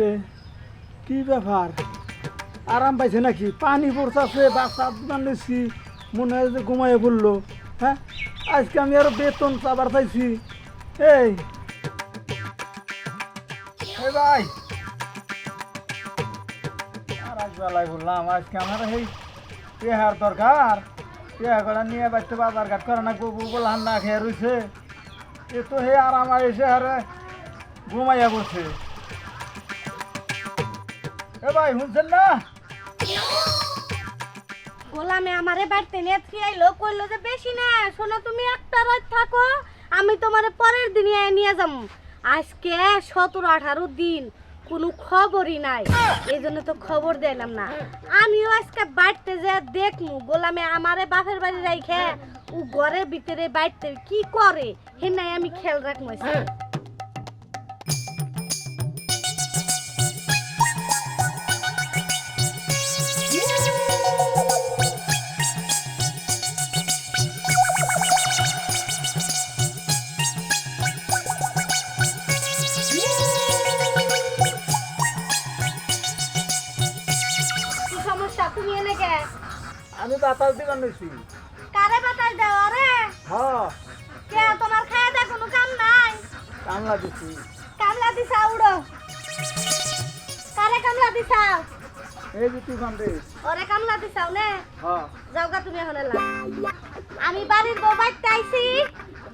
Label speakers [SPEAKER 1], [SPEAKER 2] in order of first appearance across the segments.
[SPEAKER 1] রে কি ব্যাপার? আরাম পাইছে নাকি? পানি পড়তাছে বা দোকান নিচ্ছি মনে হয় যে ঘুমাইয়ে পড়ল। হ্যাঁ? আজকে আমি আরও বেতন চাবার চাইছি এই। ভাই। আর এক বেলায় বললাম, আজকে আমার এই পেহার দরকার। পেহা করে নিয়ে বাচ্চা বাজার ঘাট করে না গোবু বলহান না খেয়ে রয়েছে এ তো হে আর আমার এসে হারে ঘুমাইয়া বসে ভাই, শুনছেন না?
[SPEAKER 2] গোলামে আমারে বাড়িতে নিয়ে আইলো, কইলো যে বেশি না, শোনো তুমি একটা রাত থাকো, আমি তোমারে পরের দিনে নিয়ে যাম। আজকে সতেরো আঠারো দিন, কোনো খবরই নাই। এই জন্য তো খবর দিলাম না। আমিও আজকে বাড়িতে যে দেখমু গোলামে আমারে বাপের বাড়ি রাইখে, ও ঘরের ভিতরে বাড়িতে কি করে হে নাই আমি খেয়াল রাখব তুমি এনে কে
[SPEAKER 1] আমি বাতাস দিবার নিছি
[SPEAKER 2] কারে বাতাস দাও আরে?
[SPEAKER 1] হ্যাঁ।
[SPEAKER 2] কে তোমার খাওয়া দা কোনো কাম নাই?
[SPEAKER 1] কামলা দিছি।
[SPEAKER 2] কামলা দিছা উড়ো। কারে কামলা দিছাও
[SPEAKER 1] এই যে তুফান রে
[SPEAKER 2] ওরে কামলা দিছাও নে?
[SPEAKER 1] হ্যাঁ।
[SPEAKER 2] যাওগা তুমি এখন এলা আমি বাড়ির বউ বাইতে আইছি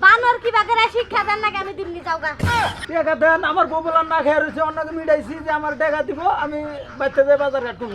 [SPEAKER 2] বানর কি বাগেরা শিক্ষা দেন নাকি আমি দিমনি যাওগা
[SPEAKER 1] টাকা দেন আমার ববলার না খেয়ে রয়েছে অন্যকে মিটাইছি যে আমার টাকা দিব আমি বাচ্চা যাই বাজার ঘাট করব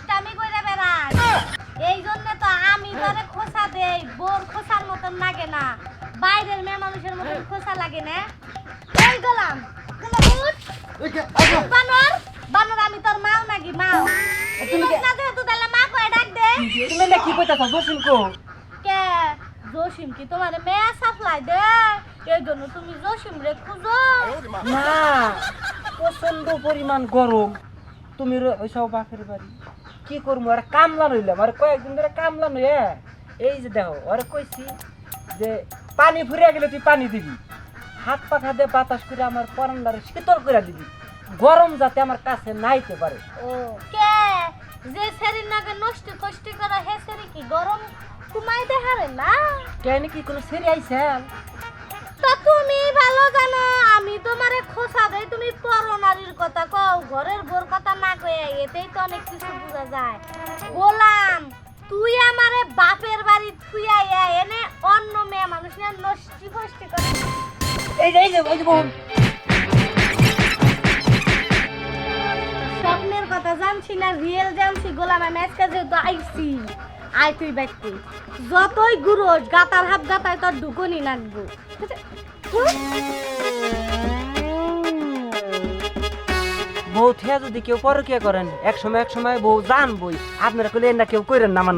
[SPEAKER 2] দেই বোর খোসার মতন লাগে না। বাইরের মেয়ে মানুষের মতন খোসা লাগে না। এই গোলাম গোলাম বানর? বানর আমি তোর মাও নাকি মাও। তুমি না যেহেতু তাহলে মা কয়ে ডাক দে।
[SPEAKER 3] তুমি না কি কইতাছ জসিম কো?
[SPEAKER 2] কে? জসিম কি তোমার মেয়ে সাপ্লাই দে? এই জন্য তুমি জসিম রে খুঁজো।
[SPEAKER 3] না প্রচণ্ড পরিমাণ গরম। তুমি ওইসব বাপের বাড়ি। কি করব আরে কামলা নইলাম আরে কয়েকদিন ধরে কামলা নইয়ে এই যে দেখো আরে কইছি যে পানি ফুরিয়ে গেলে তুই পানি দিবি। হাত পাখা দিয়ে বাতাস করে আমার পরান্ডারে শীতল করে দিবি। গরম যাতে আমার কাছে নাইতে পারে।
[SPEAKER 2] ও কে? যে শরীর নাকে নষ্ট কষ্ট করে হে শরীর কি গরম কুমাই দেখারে না?
[SPEAKER 3] কেন কি কোনো সেরি আইছেন
[SPEAKER 2] তো তুমি ভালো জানো আমি তোমারে খোসা দেই তুমি পরনারীর কথা কও ঘরের বোর কথা না কয়ে এতেই তো অনেক কিছু বোঝা যায়। বললাম তুই আমারে বাপের বাড়ি থুইয়া আইয়া এনে অন্য মেয়ে মানুষ নিয়ে নষ্টি ফষ্টি করে।
[SPEAKER 3] এই যে এই যে ওই যে বউ।
[SPEAKER 2] স্বপ্নের কথা জানছি না রিয়েল জানছি গোলাম আমি আজকে যেহেতু আইছি। আয় তুই ব্যক্তি। যতই গুরোস গাতার হাত গাতায় তোর ঢুকনি নাকবো
[SPEAKER 3] বউ থিয়া যদি কেউ পরকিয়া করেন, এক সময় এক সময় বউ জানবই। আপনারা কইলে না কেউ কইরেন না আমার